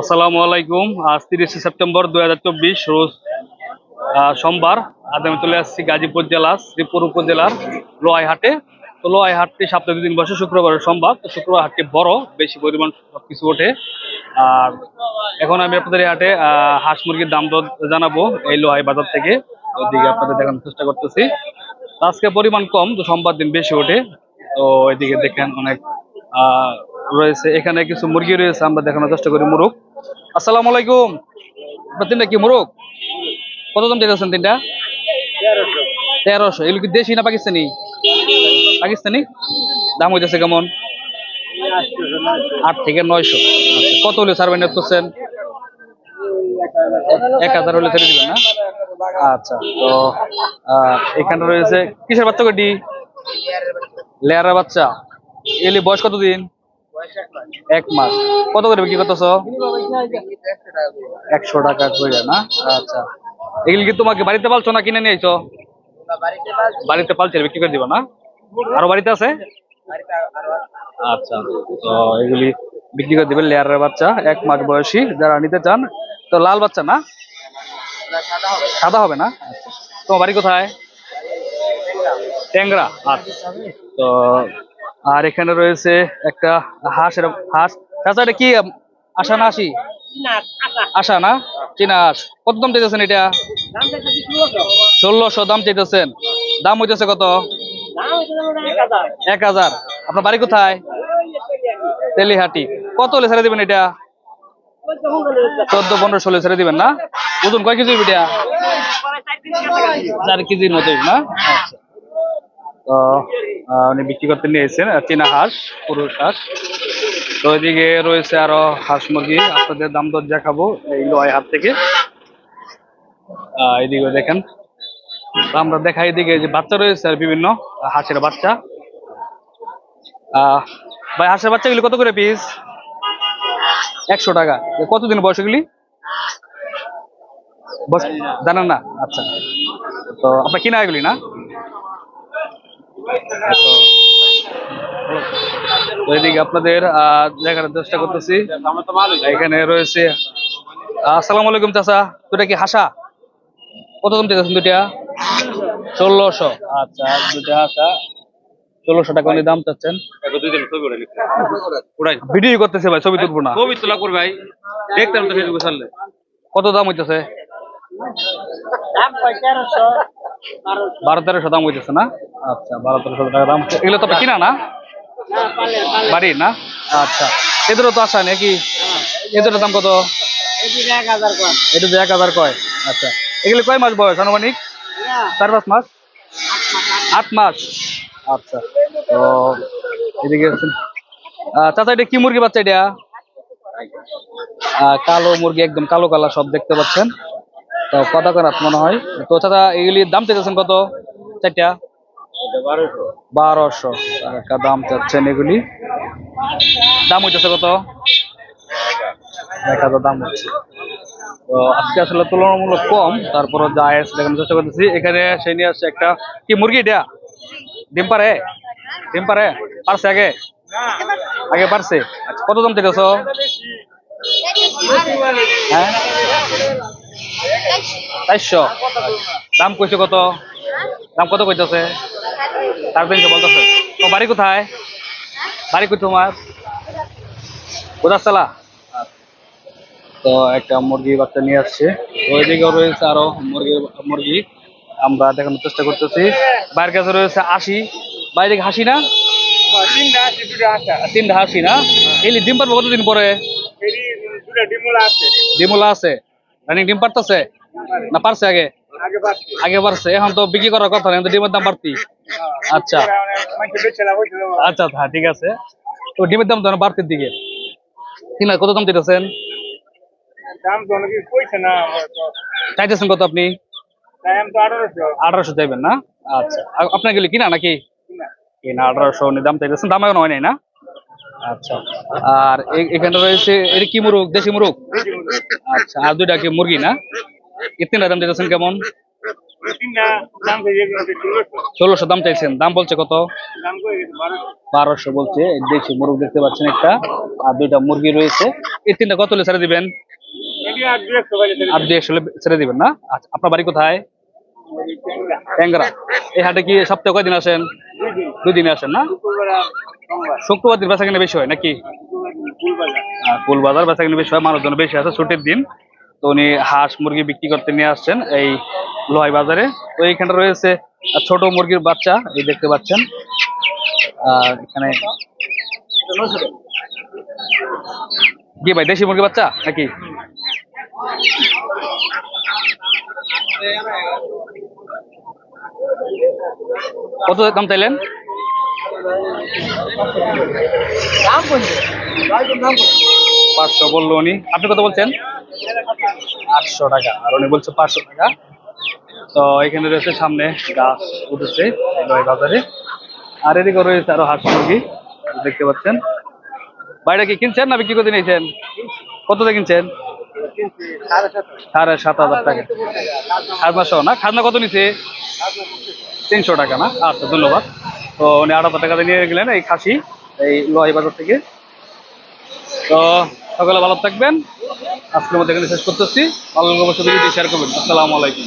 আসসালামু আলাইকুম। আজ তিরিশে সেপ্টেম্বর দুই হাজার চব্বিশ, রোজ সোমবার। আজ আমি চলে আসছি গাজীপুর জেলা, শ্রীপুর উপজেলার লোহাই হাটে তো লোহাই হাটটি সপ্তাহে দিন বসে শুক্রবার সোমবার। তো শুক্রবার হাটটি বড়, বেশি পরিমাণ সবকিছু ওঠে। আর এখন আমি আপনাদের এই হাটে হাঁস মুরগির দাম দর জানাব এই লোহাই বাজার থেকে। ওইদিকে আপনাদের দেখানোর চেষ্টা করতেছি। আজকে পরিমাণ কম, তো সোমবার দিন বেশি ওঠে। তো এদিকে দেখেন অনেক রয়েছে। এখানে কিছু মুরগি রয়েছে আমরা দেখানোর চেষ্টা করি মুরগ। আসসালামু আলাইকুম। তিনটা কি মুরগ? কত দাম চাইতেছেন তিনটা? তেরোশো। এগুলো কি দেশি না পাকিস্তানি? পাকিস্তানি? দাম হইতেছে কেমন? আট থেকে নয়শো। আচ্ছা, কত হলে সার্ভেন্ট করছেন? এক হাজার হলে ছেড়ে দিবেন না? আচ্ছা তো এখানে রয়েছে কিসের বাচ্চা কটি লেয়ারের বাচ্চা। এলি বয়স কতদিন? এক মাস। কত করে বিক্রি করতেছ? একশো টাকা করে, না? আচ্ছা। এগুলি কি তোমাকে বাড়িতে পালছো না কিনে নিয়েছো বাড়িতে পালছে, বিক্রি করে দিবা, না? আরও বাড়িতে আছে? আচ্ছা। তো এগুলি বিক্রি করে দিবেন লেয়ারের বাচ্চা, এক মাস বয়সী, যারা নিতে চান। তো লাল বাচ্চা, না? সাদা হবে না। তোমার বাড়ি কোথায়? ট্যাংরা। আচ্ছা। তো আর এখানে রয়েছে একটা হাঁসের হাঁস। চাচা, এটা কি আশা না আসি আশা না? চীনা হাঁস। কত দাম চাইতেছেন এটা? ষোলোশো দাম চাইতেছেন। দাম হইতেছে কত? এক হাজার। আপনার বাড়ি কোথায়? তেলিহাটি। কত হলে ছেড়ে দিবেন এটা? চোদ্দ পনেরো ষোলো ছেড়ে দিবেন না? ওজন কয় কেজি এটা? চার কেজির মতো না? আচ্ছা। তো উনি বিক্রি করতে নিয়ে এসেছেন চীনা হাঁস, পুরুষ হাঁস। তো এদিকে রয়েছে আরও হাঁস মুরগি, আপনাদের দাম দর দেখাবো এই লোহাই হাট থেকে। এদিকে দেখেন। আমরা দেখাই এদিকে যে বাচ্চা রয়েছে আর বিভিন্ন হাঁসের বাচ্চা। ভাই, হাঁসের বাচ্চাগুলি কত করে পিস একশো টাকা। কতদিন বয়স এগুলি? জানেন না? আচ্ছা। তো আপনার কিনা এগুলি না? এদিকে আপনাদের আহ, দেখার চেষ্টা করতেছি। এখানে রয়েছে আসসালামু আলাইকুম চাচা দুটা কি হাসা? কত দাম চাইছেন দুটা ষোলোশো। আচ্ছা দুটা হাসা। ষোলোশো টাকা উনি দাম চাচ্ছেন। ভিডিও করতেছে ভাই ছবি তুলবো না। ছবি তোলা করবে ভাই। দেখতাম তো ফেসবুকে ছাড়লে। কত দাম হইতেছে? বারো তেরোশো দাম হইতেছে না? আচ্ছা বারো তেরোশো টাকা দাম এগুলো তো কিনা না? বাড়ি না? আচ্ছা এদেরও তো আসা নাকি? এদেরও দাম কত? এটা তো এক হাজার কয়। আচ্ছা এগুলো কয় মাস বয়স আনুমানিক? চার পাঁচ মাস? আট মাস। আচ্ছা তো এদিকে চাচা, এটা কি মুরগি বাচ্চা এটা? কালো মুরগি, একদম কালো কালা সব দেখতে পাচ্ছেন। তো কত করাত মনে হয়? তো চাচা, এগুলির দাম চাইতেছেন কত? চারটা। বারোশো। টাকা দাম চাচ্ছেন এগুলি। দাম হইতেছে কত? এক হাজার দাম হচ্ছে। তো আজকে আসলে তুলনামূলক কম তারপর যা আছে দেখানোর চেষ্টা করতেছি। এখানে সে নিয়ে আসছে একটা কি মুরগি এটা? ডিম পারে ডিম পারে পারছে আগে? আগে পারছে? আচ্ছা, কত দাম চাইতেছ? হ্যাঁ? চারশো। দাম কইছে কত? দাম কত কইতেছে? বলতেছে বাড়ি কোথায়? বাড়ি কোথায় তোমার? তো একটা মুরগি বাচ্চা নিয়ে আসছে। তো ওইদিকেও রয়েছে আরও মুরগি মুরগি। আমরা দেখানোর চেষ্টা করতেছি। বাইরের কাছে রয়েছে আশি বাইরে দিকে হাসি না? তিনটা হাসি না? এলি ডিম পারব কতদিন পরে? ডিমুলা আছে। রানিং ডিম পারতেছে? না পারছে আগে? আগে বাড়ছে। এখন তো বিক্রি করার কথা না ডিমের দাম বাড়তি। আচ্ছা। আচ্ছা হ্যাঁ ঠিক আছে। তো ডিমের দাম তো বাড়তির দিকে। ঠিক না কত দাম দিতেছেন চাইতেছেন কত আপনি? আঠারোশো। চাইবেন না? আচ্ছা। আ- আপনার গেলে কিনা নাকি? কিনা। আঠারোশো দাম চাইতেছেন দাম এখন হয় নাই না? আচ্ছা। আর এখানে রয়েছে এটা কি মুরগ? দেশি মুরগ? আচ্ছা আর দুইটা কি মুরগি না? এই দাম চাইতেছেন কেমন? ষোলোশো দাম চাইছেন। দাম বলছে কত? বারোশো। বলছে। দেশি মুরগ দেখতে পাচ্ছেন একটা। আর দুইটা মুরগি রয়েছে। এই তিনটা কত হলে ছেড়ে দিবেন? আর দুই একশো ছেড়ে দিবেন না? আচ্ছা আপনার বাড়ি কোথায়? ট্যাংরা। এই হাটে কি সপ্তাহে কয়দিন আসেন? দুই দিন। আসেন না? শুক্রবার দিন বেচা কিনে বেশি হয় নাকি? ফুলবাজার। আর ফুল বাজার বেচা কিনে বেশি হয় মানুষজন বেশি আছে ছুটির দিন। তো উনি হাঁস মুরগি বিক্রি করতে নিয়ে আসছেন এই লোহাই বাজারে। তো এইখানে রয়েছে ছোট মুরগির বাচ্চা, এই দেখতে পাচ্ছেন। আর এখানে কি ভাই, দেশি মুরগির বাচ্চা নাকি? কত দাম চাইলেন? পাঁচশো বলল উনি। আপনি কত বলছেন? আটশো টাকা, আর উনি বলছে পাঁচশো টাকা। তো এখানে রয়েছে সামনে গাছ উঠেছে বাজারে। আর এদিকে রয়েছে আরও হাঁস মুরগি, দেখতে পাচ্ছেন। বাইরে কি কিনছেন না বিক্রি করতে নিয়েছেন? কত দিয়ে কিনছেন? সাড়ে সাত হাজার টাকা। খাজনা না, খাজনা কত নিছে? তিনশো টাকা না? আচ্ছা ধন্যবাদ। তো উনি আট হাজার টাকা নিয়ে গেলেন এই খাসি, এই লোহাই বাজার থেকে। তো সকালে ভালো থাকবেন। আজকের মধ্যে এখানে শেষ করতেছি। ভালো লাগলে অবশ্যই শেয়ার করবেন। আসসালামু আলাইকুম।